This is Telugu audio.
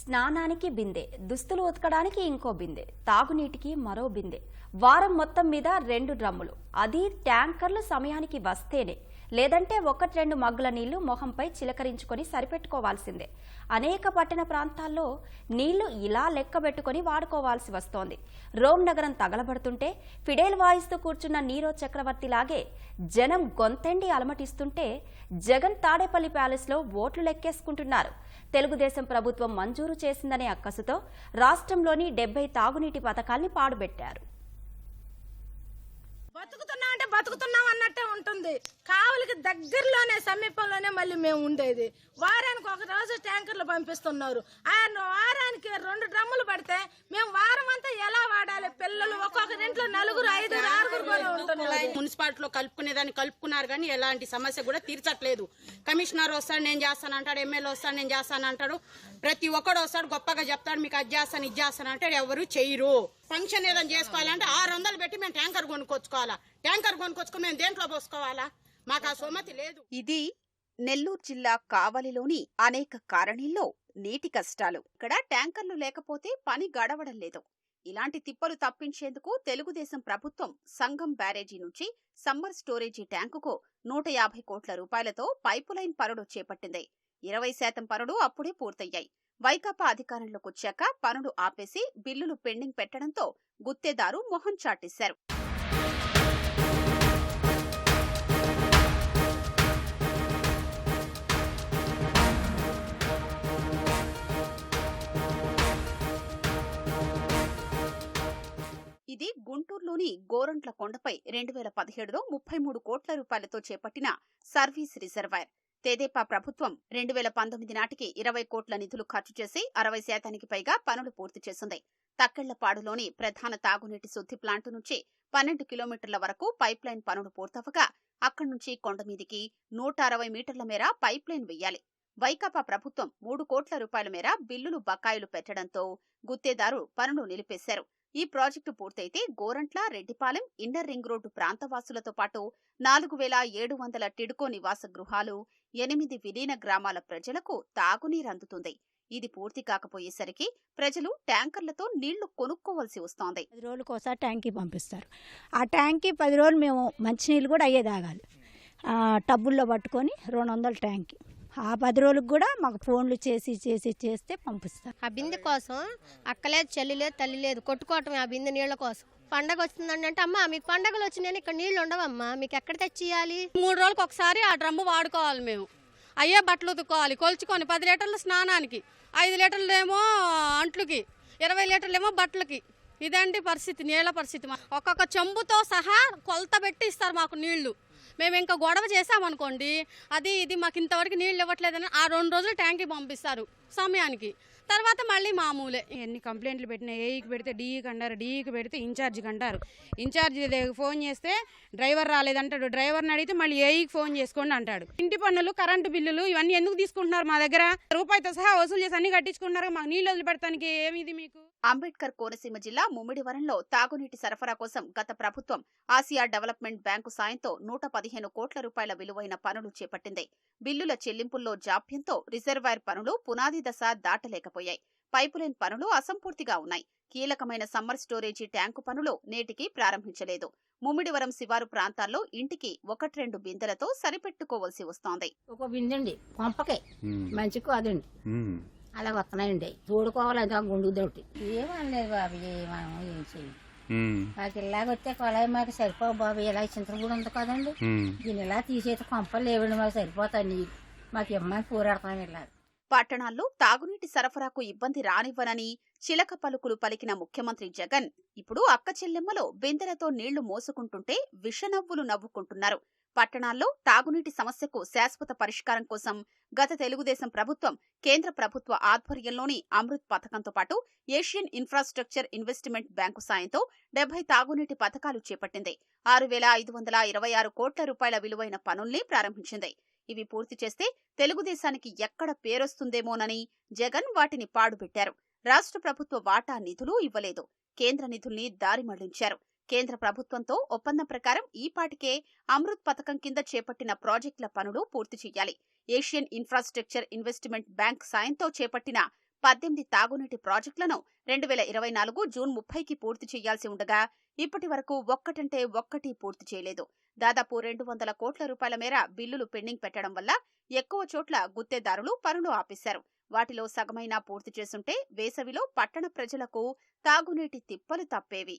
స్నానానికి బిందె దుస్తులు ఉతకడానికి ఇంకో బిందె తాగునీటికి మరో బిందె. వారం మొత్తం మీద రెండు డ్రమ్ములు. అది ట్యాంకర్లు సమయానికి వస్తేనే లేదంటే ఒకటి రెండు మగ్గుల నీళ్ళు మొహంపై చిలకరించుకొని సరిపెట్టుకోవాల్సిందే. అనేక పట్టణ ప్రాంతాల్లో నీళ్ళు ఇలా లెక్కబెట్టుకొని వాడుకోవాల్సి వస్తోంది. రోమ్ నగరం తగలబడుతుంటే ఫిడేల్ వాయిస్తూ కూర్చున్న నీరో చక్రవర్తిలాగే జనం గొంతెండి అలమటిస్తుంటే జగన్ తాడేపల్లి ప్యాలెస్లో ఓట్లు లెక్కేసుకుంటున్నారు. తెలుగుదేశం ప్రభుత్వం మంజూరు చేసిందనే అక్కసుతో రాష్ట్రంలోని డెబ్బై తాగునీటి పథకాల్ని పాడుబెట్టారు. బతుకుతున్నాం అంటే బతుకుతున్నాం అన్నట్టే ఉంటుంది. కావలికి దగ్గరలోనే సమీపంలోనే మళ్ళీ మేము ఉండేది. వారానికి ఒక రోజు ట్యాంకర్లు పంపిస్తున్నారు. ఆ వారానికి రెండు డ్రమ్ములు పడితే మేము వారం అంతా ఎలా వాడాలి? పిల్లలు ఒక్కొక్కరింట్లో నలుగురు ఐదుగురు మున్సిపాలిటీలో కలుపుకునేదాన్ని కలుపుకున్నారు కానీ ఎలాంటి సమస్య కూడా తీర్చట్లేదు. కమిషనర్ వస్తాడు నేను చేస్తాను అంటాడు ఎమ్మెల్యే వస్తాడు నేను చేస్తాను అంటాడు. ప్రతి ఒక్కడు వస్తాడు గొప్పగా చెప్తాడు మీకు అది చేస్తాను ఇది చేస్తాను అంటాడు ఎవరు చెయ్యరు ఫంక్షన్ ఏదైనా చేసుకోవాలంటే ఆరు వందలు పెట్టి మేము ట్యాంకర్ కొనుక్కొచ్చుకోవాలా? ట్యాంకర్ కొనుక్కొచ్చుకో మేము దేంట్లో పోసుకోవాలా? మాకు ఆ సుమతి లేదు. ఇది నెల్లూరు జిల్లా కావలిలోని అనేక కాలనీల్లో నీటి కష్టాలు. ఇక్కడ ట్యాంకర్లు లేకపోతే పని గడవడం లేదు. ఇలాంటి తిప్పలు తప్పించేందుకు తెలుగుదేశం ప్రభుత్వం సంఘం బ్యారేజీ నుంచి సమ్మర్ స్టోరేజీ ట్యాంకుకు నూట యాభై కోట్ల రూపాయలతో పైపులైన్ పనులు చేపట్టింది. ఇరవై శాతం పనులు అప్పుడే పూర్తయ్యాయి. వైకాపా అధికారంలోకి వచ్చాక పనులు ఆపేసి బిల్లులు పెండింగ్ పెట్టడంతో గుత్తేదారు మొహం చాటేశారు. జిల్లాలోని గోరంట్ల కొండపై రెండు వేల పదిహేడులో ముప్పై మూడు కోట్ల రూపాయలతో చేపట్టిన సర్వీస్ రిజర్వాయర్. తెదేపా ప్రభుత్వం రెండు వేల పంతొమ్మిది నాటికి ఇరవై కోట్ల నిధులు ఖర్చు చేసి అరవై శాతానికి పైగా పనులు పూర్తి చేసింది. తక్కెళ్ళపాడులోని ప్రధాన తాగునీటి శుద్ధి ప్లాంటు నుంచి పన్నెండు కిలోమీటర్ల వరకు పైప్ లైన్ పనులు పూర్తవగా అక్కడి నుంచి కొండమీదికి నూట అరవై మీటర్ల మేర పైప్ లైన్ వెయ్యాలి. వైకాపా ప్రభుత్వం మూడు కోట్ల రూపాయల మేర బిల్లులు బకాయిలు పెట్టడంతో గుత్తేదారు పనులు నిలిపేశారు. ఈ ప్రాజెక్టు పూర్తయితే Gorantla Reddipalem inner ring road ప్రాంతవాసులతో పాటు నాలుగు వేల ఏడు వందల టిడ్కో నివాస గృహాలు ఎనిమిది విలీన గ్రామాల ప్రజలకు తాగునీరు అందుతుంది. ఇది పూర్తి కాకపోయేసరికి ప్రజలు ట్యాంకర్లతో నీళ్ళు కొనుక్కోవలసి వస్తోంది. పది రోజులకు ఒకసారి ట్యాంకీ పంపిస్తారు. ఆ ట్యాంకీ పది రోజులు మేము మంచినీళ్ళు కూడా అయ్యే తాగాలి టబ్బుల్లో పట్టుకొని రెండు వందల ట్యాంకీ. ఆ పది రోజులకు కూడా మాకు ఫోన్లు చేసి చేసి చేస్తే పంపిస్తారు. ఆ బిందె కోసం అక్కలేదు చెల్లి లేదు తల్లి లేదు కొట్టుకోవటమే ఆ బిందె నీళ్ళ కోసం. పండగ వచ్చిందండి అంటే అమ్మా మీకు పండగలు వచ్చినాయని ఇక్కడ నీళ్ళు ఉండవమ్మా మీకు ఎక్కడ తెచ్చియాలి మూడు రోజులకు ఒకసారి ఆ డ్రమ్ము వాడుకోవాలి మేము. అయ్యే బట్టలు ఉతుక్కోవాలి కొలుచుకొని పది లీటర్లు స్నానానికి ఐదు లీటర్లు ఏమో అంట్లుకి ఇరవై లీటర్లు ఏమో బట్టలకి. ఇదండి పరిస్థితి నీళ్ళ పరిస్థితి. మా- ఒక్కొక్క చెంబుతో సహా కొలత పెట్టి ఇస్తారు మాకు నీళ్ళు మేము ఇంకా గొడవ చేసామనుకోండి అది ఇది మాకు ఇంతవరకు నీళ్ళు ఇవ్వట్లేదని ఆ రెండు రోజులు ట్యాంక్కి పంపిస్తారు సమయానికి. తర్వాత మళ్ళీ మామూలే. ఎన్ని కంప్లైంట్లు పెట్టినా ఏఈకి పెడితే డిఈకి అంటారు డిఈకి పెడితే ఇన్ఛార్జికి అంటారు. ఇన్ఛార్జి ఫోన్ చేస్తే డ్రైవర్ రాలేదంటాడు. డ్రైవర్ని అడిగితే మళ్ళీ ఏఈకి ఫోన్ చేసుకోండి అంటాడు. ఇంటి పన్నులు కరెంటు బిల్లులు ఇవన్నీ ఎందుకు తీసుకుంటున్నారు మా దగ్గర? రూపాయితో సహా వసూలు చేసి అన్ని కట్టించుకుంటున్నారు మాకు నీళ్ళు వదిలిపెడతానికి ఏమిది మీకు? అంబేద్కర్ కోనసీమ జిల్లా ముమ్మిడివరంలో తాగునీటి సరఫరా కోసం గత ప్రభుత్వం ఆసియా డెవలప్మెంట్ బ్యాంకు సాయంతో నూట పదిహేను కోట్ల రూపాయల విలువైన పనులు చేపట్టింది. బిల్లుల చెల్లింపుల్లో జాప్యంతో రిజర్వాయర్ పనులు పునాది దశ దాటలేకపోయాయి పైపులైన్ పనులు అసంపూర్తిగా ఉన్నాయి. కీలకమైన సమ్మర్ స్టోరేజీ ట్యాంకు పనులు నేటికి ప్రారంభించలేదు. ముమ్మిడివరం శివారు ప్రాంతాల్లో ఇంటికి ఒకటి రెండు బిందెలతో సరిపెట్టుకోవలసి వస్తోంది. ఒక బిందండి. కొంపకే. మంచి కాదండి మ్మ్. అలా వస్తున్నాయండి. చూడుకోవాలి అది గుండు దొట్టి ఏమనలేదు బాబు ఏమనం ఏం చెయ్యి. మ్మ్. మాకు ఇలాగ వస్తే కొలాయి మాకు సరిపోవు బాబు. ఇలా చింతలు కూడా ఉంది కదండి. దీని ఇలా తీసేసి కొంపలు లేవండి మాకు సరిపోతాయి నీరు మాకు ఇమ్మని పోరాడతాం ఇలా పట్టణాల్లో తాగునీటి సరఫరాకు ఇబ్బంది రానివ్వనని చిలక పలుకులు పలికిన ముఖ్యమంత్రి జగన్. ఇప్పుడు అక్క చెల్లెమ్మలో బిందెలతో నీళ్ళు మోసుకుంటుంటే విషనవ్వులు నవ్వుకుంటున్నారు. పట్టణాల్లో తాగునీటి సమస్యకు శాశ్వత పరిష్కారం కోసం గత తెలుగుదేశం ప్రభుత్వం కేంద్ర ప్రభుత్వ ఆధ్వర్యంలోని అమృత్ పథకంతో పాటు ఏషియన్ ఇన్ఫ్రాస్ట్రక్చర్ ఇన్వెస్ట్మెంట్ బ్యాంకు సాయంతో డెబ్బై తాగునీటి పథకాలు చేపట్టింది. ఆరు వేల ఐదు వందల ఇరవై ఆరు కోట్ల రూపాయల విలువైన పనుల్ని ప్రారంభించింది. ఇవి పూర్తి చేస్తే తెలుగుదేశానికి ఎక్కడ పేరొస్తుందేమోనని జగన్ వాటిని పాడుపెట్టారు. రాష్ట్ర ప్రభుత్వ వాటా నిధులు ఇవ్వలేదు. కేంద్ర నిధుల్ని దారి మళ్ళించారు. కేంద్ర ప్రభుత్వంతో ఒప్పందం ప్రకారం ఈ పాటికే అమృత్ పథకం కింద చేపట్టిన ప్రాజెక్టుల పనులు పూర్తి చేయాలి. ఏషియన్ ఇన్ఫ్రాస్ట్రక్చర్ ఇన్వెస్ట్మెంట్ బ్యాంక్ సాయంతో చేపట్టిన పద్దెనిమిది తాగునీటి ప్రాజెక్టులను రెండు వేల ఇరవై నాలుగు జూన్ ముప్పైకి పూర్తి చేయాల్సి ఉండగా ఇప్పటి వరకు ఒక్కటంటే ఒక్కటి పూర్తి చేయలేదు. దాదాపు రెండు వందల కోట్ల రూపాయల మేర బిల్లులు పెండింగ్ పెట్టడం వల్ల ఎక్కువ చోట్ల గుత్తేదారులు పనులు ఆపేశారు. వాటిలో సగమైనా పూర్తి చేసుంటే వేసవిలో పట్టణ ప్రజలకు తాగునీటి తిప్పలు తప్పేవి.